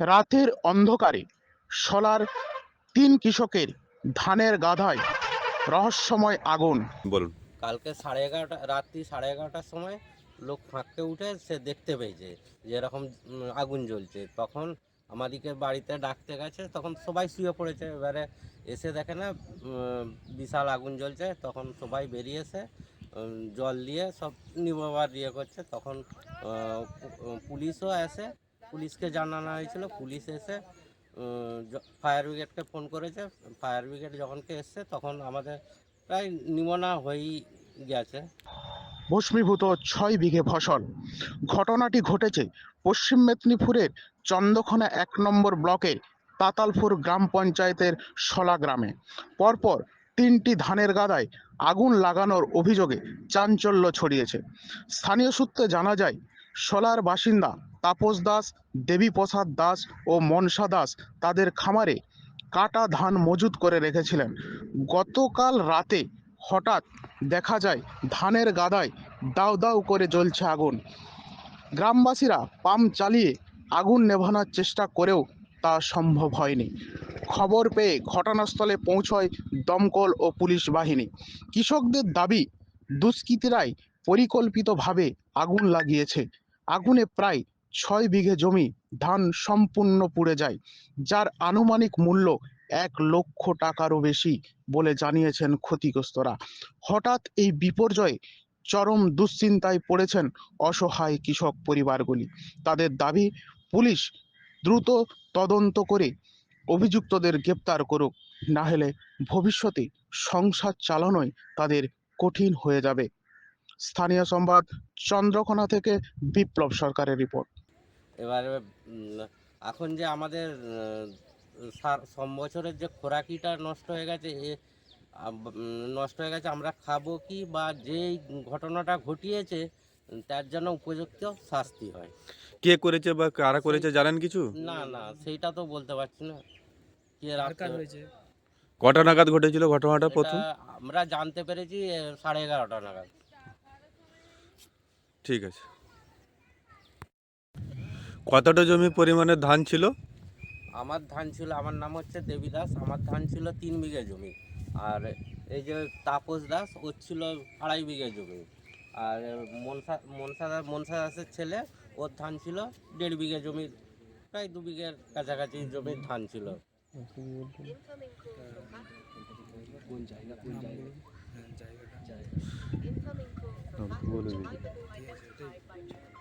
রাতের অন্ধকারে শলার তিন কৃষকের ধানের গাধায় রহস্যময় আগুন। বলুন। কালকে সাড়ে এগারোটা রাত্রি সাড়ে এগারোটার সময় লোক ফাঁকতে উঠে সে দেখতে পেয়েছে যে এরকম আগুন জ্বলছে। তখন আমাদেরকে বাড়িতে ডাকতে গেছে তখন সবাই শুয়ে পড়েছে। এবারে এসে দেখে না বিশাল আগুন জ্বলছে। তখন সবাই বেরিয়ে এসে জল দিয়ে সব নিবাবার ইয়ে করছে। তখন পুলিশও এসে পুলিশকে জানানো হয়েছিল। পুলিশ এসে ফায়ার ব্রিগেডকে ফোন করেছে। ফায়ার ব্রিগেড যখনকে এসছে, তখন আমাদের প্রায় নিমোনা হয়েই গেছে। ভস্মীভূত ছয় বিঘে ফসল। ঘটনাটি ঘটেছে পশ্চিম মেদিনীপুরের চন্দ্রখনা এক নম্বর ব্লকের তাতালপুর গ্রাম পঞ্চায়েতের শলা গ্রামে। পরপর তিনটি ধানের গাদায় আগুন লাগানোর অভিযোগে চাঞ্চল্য ছড়িয়েছে। স্থানীয় সূত্রে জানা যায় শলার বাসিন্দা তাপস দাস দেবীপ্রসাদ দাস ও মনসা দাস তাদের খামারে কাটা ধান মজুত করে রেখেছিলেন। গতকাল রাতে হঠাৎ দেখা যায় ধানের গাদায় দাউ দাউ করে জ্বলছে আগুন। গ্রামবাসীরা পাম্প চালিয়ে আগুন নেভানোর চেষ্টা করেও তা সম্ভব হয়নি। খবর পেয়ে ঘটনাস্থলে পৌঁছয় দমকল ও পুলিশ বাহিনী। কৃষকদের দাবি, দুষ্কৃতীরাই পরিকল্পিতভাবে আগুন লাগিয়েছে। আগুনে প্রায় ছয় বিঘে জমি ধান সম্পূর্ণ পুড়ে যায়, যার আনুমানিক মূল্য এক লক্ষ টাকারও বেশি বলে জানিয়েছেন ক্ষতিগ্রস্তরা। হঠাৎ এই বিপর্যয়ে চরম দুশ্চিন্তায় পড়েছেন অসহায় কৃষক পরিবারগুলি। তাদের দাবি, পুলিশ দ্রুত তদন্ত করে অভিযুক্তদের গ্রেপ্তার করুক, না হলে ভবিষ্যতে সংসার চালানোই তাদের কঠিন হয়ে যাবে। স্থানীয় সংবাদ চন্দ্রকোনা থেকে বিপ্লব সরকারের রিপোর্ট। এবারে এখন যে আমাদের বছরের যে খোরাকিটা নষ্ট হয়ে গেছে এ নষ্ট হয়ে গেছে আমরা খাব কি বা যেই ঘটনাটা ঘটিয়েছে তার জন্য উপযুক্ত শাস্তি হয়। কে করেছে বা কারা করেছে জানেন কিছু? না না সেইটা তো বলতে পারছি না। কে রাখতে হয়েছে? কটা নাগাদ ঘটেছিল ঘটনাটা প্রথম? আমরা জানতে পেরেছি সাড়ে এগারোটা নাগাদ। ঠিক আছে। কতটা জমি পরিমাণে ধান ছিল? আমার ধান ছিল আমার নাম হচ্ছে দেবী দাস আমার ধান ছিল তিন বিঘে জমি। আর এই যে তাপস দাস ওর ছিল আড়াই বিঘে জমি। আর মনসা মনসা দাস মনসা দাসের ছেলে ওর ধান ছিল দেড় বিঘে জমি। প্রায় দু বিঘের কাছাকাছি জমির ধান ছিল। কোন জায়গা কোন জায়গা? হ্যাঁ